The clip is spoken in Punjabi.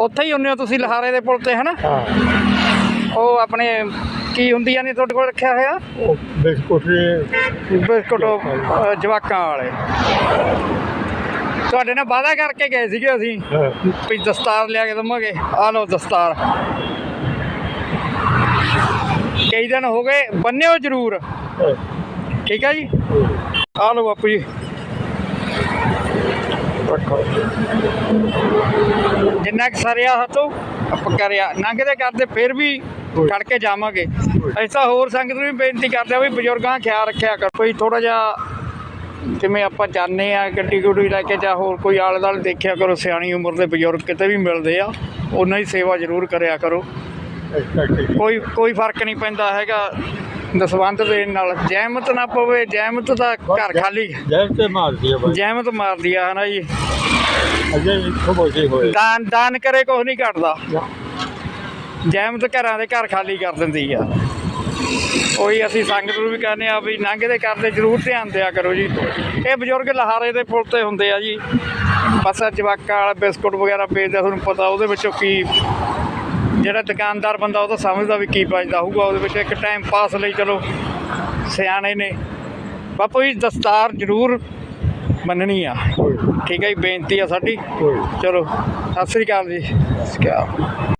ਉੱਥੇ ਹੀ ਹੁੰਨੇ ਹੋ ਤੁਸੀਂ ਲਹਾਰੇ ਦੇ ਪੁਲ ਤੇ ਹਨਾ? ਹਾਂ। ਉਹ ਆਪਣੇ ਕੀ ਹੁੰਦੀਆਂ ਨੇ ਤੁਹਾਡੇ ਕੋਲ ਰੱਖਿਆ ਹੋਇਆ? ਉਹ ਬਿਸਕੁਟ ਨੇ ਬਿਸਕੁਟ ਉਹ, ਅ, ਜਵਾਕਾਂ ਵਾਲੇ। ਤੁਹਾਡੇ ਨਾਲ ਵਾਅਦਾ ਕਰਕੇ ਗਏ ਸੀਗੇ ਅਸੀਂ ਹਾਂ। ਵੀ ਦਸਤਾਰ ਲਿਆ ਕੇ ਦਵਾਂਗੇ। ਆ ਲਓ ਦਸਤਾਰ। ਕਈ ਦਿਨ ਹੋ ਗਏ ਬੰਨਿਓ ਜ਼ਰੂਰ। ਹਾਂ, ਠੀਕ ਹੈ ਜੀ? ਆ ਲਓ ਬਾਪੂ ਜੀ। ਰੱਖੋ। ਜਿੰਨਾ ਕੁ ਸਰਿਆ ਹਤੋ ਆਪਾਂ ਕਰਿਆ ਲੰਘਦੇ ਕਰਦੇ ਫਿਰ ਵੀ ਖੜ ਕੇ ਜਾਵਾਂਗੇ। ਤਾਂ ਹੋਰ ਸੰਗਤ ਨੂੰ ਵੀ ਬੇਨਤੀ ਕਰਦੇ ਆ ਵੀ ਬਜ਼ੁਰਗਾਂ ਦਾ ਖਿਆਲ ਰੱਖਿਆ ਕਰ। ਕੋਈ ਥੋੜਾ ਜਿਹਾ ਜਿਵੇਂ ਆਪਾਂ ਜਾਂਦੇ ਆ ਗੱਡੀ ਗੁੱਡੀ ਲੈ ਕੇ ਜਾਂ ਹੋਰ ਕੋਈ ਆਲੇ ਦੁਆਲੇ ਦੇਖਿਆ ਕਰੋ ਸਿਆਣੀ ਉਮਰ ਦੇ ਬਜ਼ੁਰਗ ਕਿਤੇ ਵੀ ਮਿਲਦੇ ਆ ਉਹਨਾਂ ਦੀ ਸੇਵਾ ਜ਼ਰੂਰ ਕਰਿਆ ਕਰੋ। ਕੋਈ ਕੋਈ ਫ਼ਰਕ ਨਹੀਂ ਪੈਂਦਾ ਹੈਗਾ ਦਸਵੰਧ ਦੇਣ ਨਾਲ। ਜਹਿਮਤ ਨਾ ਪਵੇ ਜਹਿਮਤ ਦਾ ਘਰ ਖਾਲੀ। ਜੈਨ ਤੇ ਮਾਰਦੀ ਹੈ ਬਾਈ ਜਹਿਮਤ ਮਾਰਦੀ ਆ ਹਨਾ ਜੀ? ਅਜੇ ਇੱਥੋਂ ਬੋਝੇ ਹੋਏ। ਦਾਨ ਦਾਨ ਕਰੇ ਕੁਛ ਨਹੀਂ ਘਟਦਾ ਜਹਿਮਤ ਘਰਾਂ ਦੇ ਘਰ ਖਾਲੀ ਕਰ ਦਿੰਦੀ ਆ। ਕੋਈ ਅਸੀਂ ਸੰਗਤ ਨੂੰ ਵੀ ਕਹਿੰਦੇ ਆ ਵੀ ਲੰਘਦੇ ਕਰਦੇ ਜ਼ਰੂਰ ਧਿਆਨ ਦਿਆ ਕਰੋ ਜੀ। ਇਹ ਬਜ਼ੁਰਗ ਲਹਾਰੇ ਦੇ ਪੁਲ ਤੇ ਹੁੰਦੇ ਆ ਜੀ। ਬਸ ਜਵਾਕਾਂ ਵਾਲਾ ਬਿਸਕੁਟ ਵਗੈਰਾ ਵੇਚਦਾ ਤੁਹਾਨੂੰ ਪਤਾ ਉਹਦੇ ਵਿੱਚੋਂ ਕੀ ਜਿਹੜਾ ਦੁਕਾਨਦਾਰ ਬੰਦਾ ਉਹ ਤਾਂ ਸਮਝਦਾ ਵੀ ਕੀ ਬਚਦਾ ਹੋਊਗਾ ਉਹਦੇ ਵਿੱਚ ਇੱਕ ਟਾਈਮ ਪਾਸ ਲਈ ਚਲੋ ਸਿਆਣੇ ਨੇ। ਬਾਪੂ ਜੀ ਦਸਤਾਰ ਜ਼ਰੂਰ ਮੰਨਣੀ ਆ। ਠੀਕ ਹੈ ਜੀ ਬੇਨਤੀ ਆ ਸਾਡੀ। ਚਲੋ ਸਤਿ ਸ੍ਰੀ ਅਕਾਲ ਜੀ। ਸਤਿ ਸ਼੍ਰੀ ਅਕਾਲ।